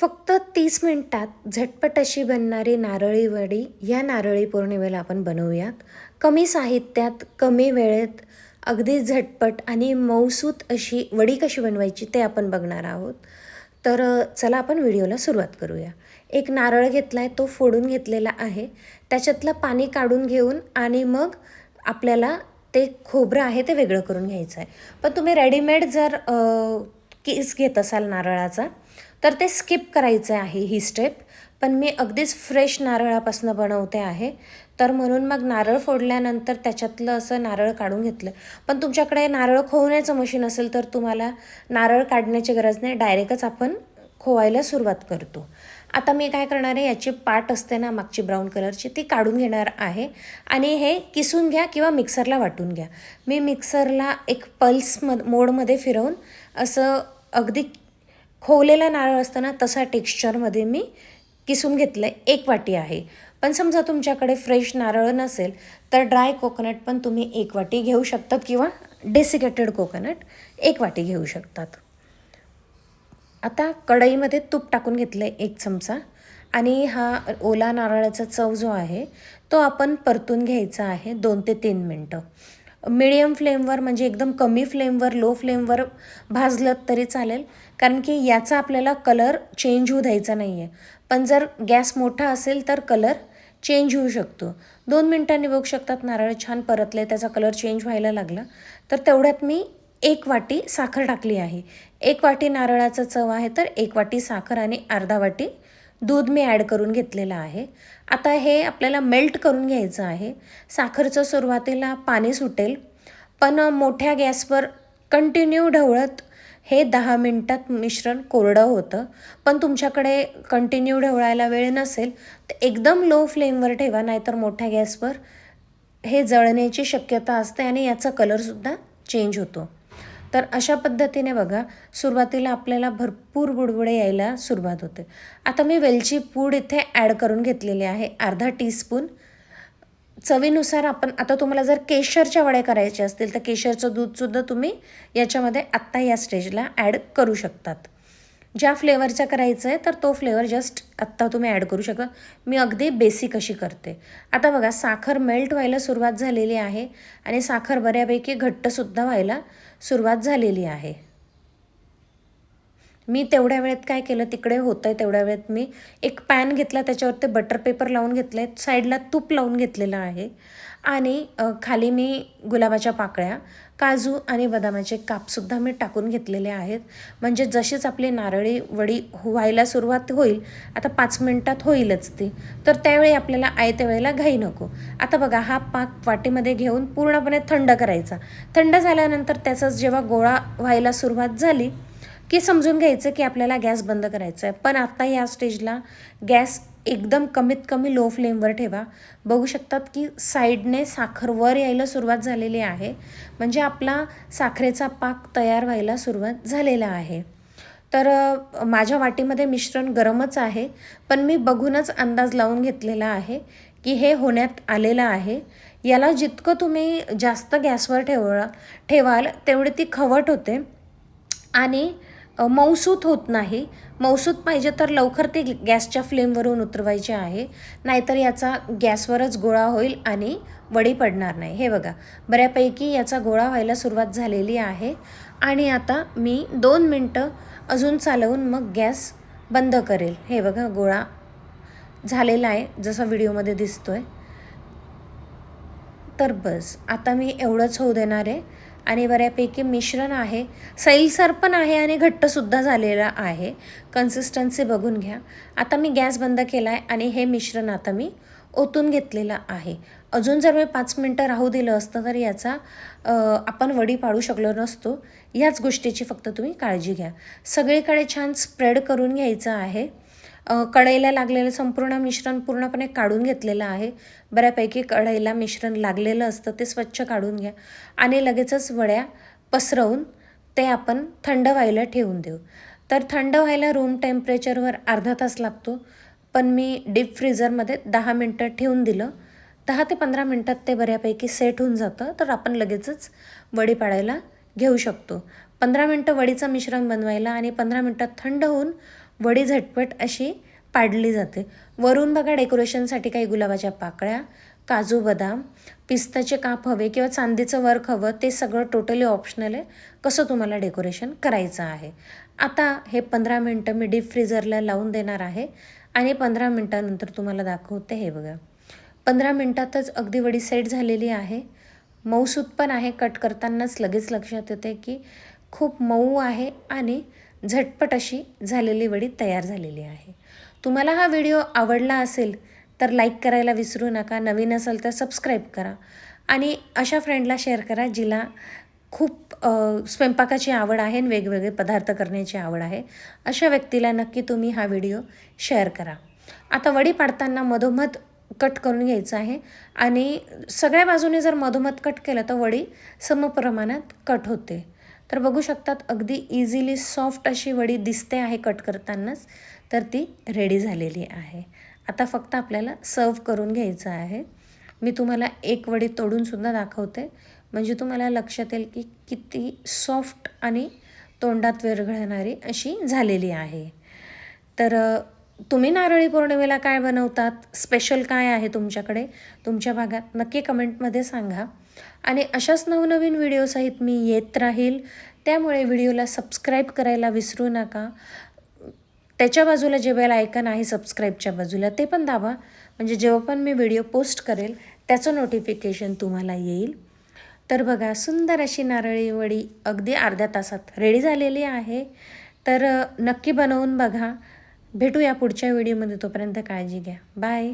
फक्त तीस मिनटात झटपट अशी बनणारी नारळी वडी या नारळी पौर्णिमेला आपण बनवूयात. कमी साहित्यात कमी वेळेत अगदी झटपट आणि मऊसूत अशी वडी कशी बनवायची ते आपण बघणार आहोत. तर चला आपण व्हिडिओला सुरुवात करूया. एक नारळ घेतला आहे तो फोडून घेतलेला आहे. त्याच्यातलं पाणी काढून घेऊन आणि मग आपल्याला ते खोबरं आहे ते वेगळं करून घ्यायचं आहे पण तुम्ही रेडीमेड जर केस घेत असाल नारळाचा तर ते स्किप करायचं आहे ही स्टेप पण मी अगदीच फ्रेश नारळापासून बनवते आहे. तर म्हणून मग नारळ फोडल्यानंतर त्याच्यातलं असं नारळ काढून घेतलं. पण तुमच्याकडे नारळ खोवण्याचं मशीन असेल तर तुम्हाला नारळ काढण्याची गरज नाही. डायरेक्टच आपण खोवायला सुरुवात करतो. आता मी काय करणार आहे याची पाट असते ना मागची ब्राऊन कलरची ती काढून घेणार आहे. आणि हे किसून घ्या किंवा मिक्सरला वाटून घ्या. मी मिक्सरला एक पल्स मोडमध्ये फिरवून असं अगदी खोवलेला नारळ असताना तसा टेक्स्चरमध्ये मी किसून घेतलं आहे एक वाटी आहे. पण समजा तुमच्याकडे फ्रेश नारळ नसेल तर ड्राय कोकोनट पण तुम्ही एक वाटी घेऊ शकतात किंवा डेसिकेटेड कोकोनट एक वाटी घेऊ शकतात. आता कढईमध्ये तूप टाकून घेतलं आहे एक चमचा आणि हा ओला नारळाचा चव जो आहे तो आपण परतून घ्यायचा आहे दोन ते तीन मिनटं. मिडियम फ्लेमवर म्हणजे एकदम कमी फ्लेमवर लो फ्लेमवर भाजलं तरी चालेल. कारण की याचा आपल्याला कलर चेंज होऊ द्यायचा नाही आहे पण जर गॅस मोठा असेल तर कलर चेंज होऊ शकतो. दोन मिनटांनी बघू शकतात नारळ छान परतले त्याचा कलर चेंज व्हायला लागला. तर तेवढ्यात मी एक वाटी साखर टाकली आहे. एक वाटी नारळाचं चव आहे तर एक वाटी साखर आणि अर्धा वाटी दूध मी ॲड करून घेतलेलं आहे. आता हे आपल्याला मेल्ट करून घ्यायचं आहे. साखरचं सुरुवातीला पाणी सुटेल. पण मोठ्या गॅसवर कंटिन्यू ढवळत हे दहा मिनटात मिश्रण कोरडं होतं. पण तुमच्याकडे कंटिन्यू ढवळायला वेळ नसेल तर एकदम लो फ्लेमवर ठेवा नाहीतर मोठ्या गॅसवर हे जळण्याची शक्यता असते आणि याचा कलरसुद्धा चेंज होतो. तर अशा पद्धतीने बघा सुरुवातीला आपल्याला भरपूर बुडबुडे यायला सुरुवात होते. आता मी वेलची पूड इथे ॲड करून घेतलेली आहे अर्धा टीस्पून. चवीनुसार आपण आता तुम्हाला जर केशरच्या वड्या करायच्या असतील तर केशरचं दूधसुद्धा तुम्ही याच्यामध्ये आत्ता या स्टेजला ॲड करू शकतात. ज्या फ्लेवरचा करायचं आहे तर तो फ्लेवर जस्ट आत्ता तुम्ही ॲड करू शकता. मी अगदी बेसिक अशी करते. आता बघा साखर मेल्ट व्हायला सुरुवात झालेली आहे आणि साखर बऱ्यापैकी घट्टसुद्धा व्हायला सुरुवात झालेली आहे. मी तेवढ्या वेळेत काय केलं? तिकडे होतं आहे तेवढ्या वेळेत मी. एक पॅन घेतला त्याच्यावर ते बटर पेपर लावून घेतले साईडला तूप लावून घेतलेलं आहे. आणि खाली मी गुलाबाच्या पाकळ्या काजू आणि बदामाचे कापसुद्धा मी टाकून घेतलेले आहेत. म्हणजे जशीच आपली नारळी वडी व्हायला सुरुवात होईल आता पाच मिनटात होईलच ती. तर त्यावेळी आपल्याला आयत्या वेळेला घाई नको. आता बघा हा पाक वाटीमध्ये घेऊन पूर्णपणे थंड करायचा. थंड झाल्यानंतर त्याचा जेव्हा गोळा व्हायला सुरुवात झाली की समजून घ्यायचं की आपल्याला गॅस बंद करायचा आहे. पण आता या स्टेजला गॅस एकदम कमीत कमी लो फ्लेमवर ठेवा. बघू शकतात की साईडने साखर वर यायला सुरुवात झालेली आहे. म्हणजे आपला साखरेचा पाक तयार व्हायला सुरुवात झालेला आहे. तर माझ्या वाटीमध्ये मिश्रण गरमच आहे. पण मी बघूनच अंदाज लावून घेतलेला आहे की हे होण्यात आलेलं आहे. याला जितकं तुम्ही जास्त गॅसवर ठेवा ठेवाल तेवढी ती खवट होते. आणि मऊसूत होत नाही. मऊसूत पाहिजे तर लवकर ते गॅसच्या फ्लेमवरून उतरवायचे आहे. नाहीतर याचा गॅसवरच गोळा होईल आणि वडी पडणार नाही. हे बघा बऱ्यापैकी याचा गोळा व्हायला सुरुवात झालेली आहे. आणि आता मी दोन मिनटं अजून चालवून मग गॅस बंद करेल. हे बघा गोळा झालेला आहे जसा व्हिडिओमध्ये दिसतो आहे तर बस आता मी एवढंच होऊ देणार आहे. आणि बऱ्यापैकी मिश्रण आहे. सैलसर पण आहे आणि घट्टसुद्धा झालेला आहे. कन्सिस्टन्सी बघून घ्या. आता मी गॅस बंद केला आहे आणि हे मिश्रण आता मी ओतून घेतलेलं आहे. अजून जर मी पाच मिनटं राहू दिलं असतं तर याचा आपण वडी पाडू शकलो नसतो. याच गोष्टीची फक्त तुम्ही काळजी घ्या. सगळीकडे छान स्प्रेड करून घ्यायचं आहे. कढईला लागलेलं संपूर्ण मिश्रण पूर्णपणे काढून घेतलेलं आहे. बऱ्यापैकी कढईला मिश्रण लागलेलं असतं ते स्वच्छ काढून घ्या. आणि लगेचच वड्या पसरवून ते आपण थंड व्हायला ठेवून देऊ. तर थंड व्हायला रूम टेम्परेचरवर अर्धा तास लागतो. पण मी डीप फ्रीजरमध्ये दहा मिनटं ठेवून दिलं. दहा ते पंधरा मिनटात ते बऱ्यापैकी सेट होऊन जातं. तर आपण लगेचच वडी पाडायला घेऊ शकतो. पंधरा मिनटं वडीचं मिश्रण बनवायला आणि पंधरा मिनटात थंड होऊन वडी झटपट अशी पाडली जाते. वरून बघा डेकोरेशनसाठी काही गुलाबाच्या पाकळ्या काजू बदाम पिस्ताचे काप हवे किंवा चांदीचं वर्क हवं ते सगळं टोटली ऑप्शनल आहे. कसं तुम्हाला डेकोरेशन करायचं आहे? आता हे पंधरा मिनटं मी डीप फ्रीजरला लावून देणार आहे आणि पंधरा मिनटानंतर तुम्हाला दाखवते हे बघा. पंधरा मिनटातच अगदी वडी सेट झालेली आहे. मऊसूत पण आहे. कट करतानाच लगेच लक्षात येते की खूप मऊ आहे आणि झटपट अशी झालेली वडी तयार झालेली आहे. तुम्हाला हा व्हिडिओ आवडला असेल तर लाईक करायला विसरू नका नवीन असेल तर सबस्क्राईब करा आणि अशा फ्रेंडला शेअर करा जिला खूप स्वयंपाकाची आवड आहे आणि वेगवेगळे पदार्थ करण्याची आवड आहे. अशा व्यक्तीला नक्की तुम्ही हा व्हिडिओ शेअर करा. आता वडी पाडताना मधोमध कट करून घ्यायचं आहे आणि सगळ्या बाजूने जर मधोमध कट केलं तर वडी समप्रमाणात कट होते. तर बघू शकतात अगदी इझिली सॉफ्ट अशी वडी दिसते आहे कट करतानाच तर ती रेडी झालेली आहे. आता फक्त आपल्याला सर्व करून घ्यायचं आहे. मी तुम्हाला एक वडी तोडूनसुद्धा दाखवते. म्हणजे तुम्हाला लक्षात येईल की किती सॉफ्ट आणि तोंडात विरघळणारी अशी झालेली आहे. तर तुम्ही नारळी पौर्णिमेला काय बनवतात? स्पेशल काय आहे तुमच्याकडे? तुमच्या भागात नक्की कमेंटमध्ये सांगा. आणि अशाच नवनवीन व्हिडिओसहित मी येत राहील. त्यामुळे व्हिडिओला सबस्क्राईब करायला विसरू नका. त्याच्या बाजूला जे बेल आयकन आहे सबस्क्राईबच्या बाजूला ते पण दाबा. म्हणजे जेव्हा पण मी व्हिडिओ पोस्ट करेल त्याचं नोटिफिकेशन तुम्हाला येईल. तर बघा सुंदर अशी नारळी वडी अगदी अर्ध्या तासात रेडी झालेली आहे. तर नक्की बनवून बघा. भेटूया पुढच्या व्हिडिओमध्ये तोपर्यंत काळजी घ्या. बाय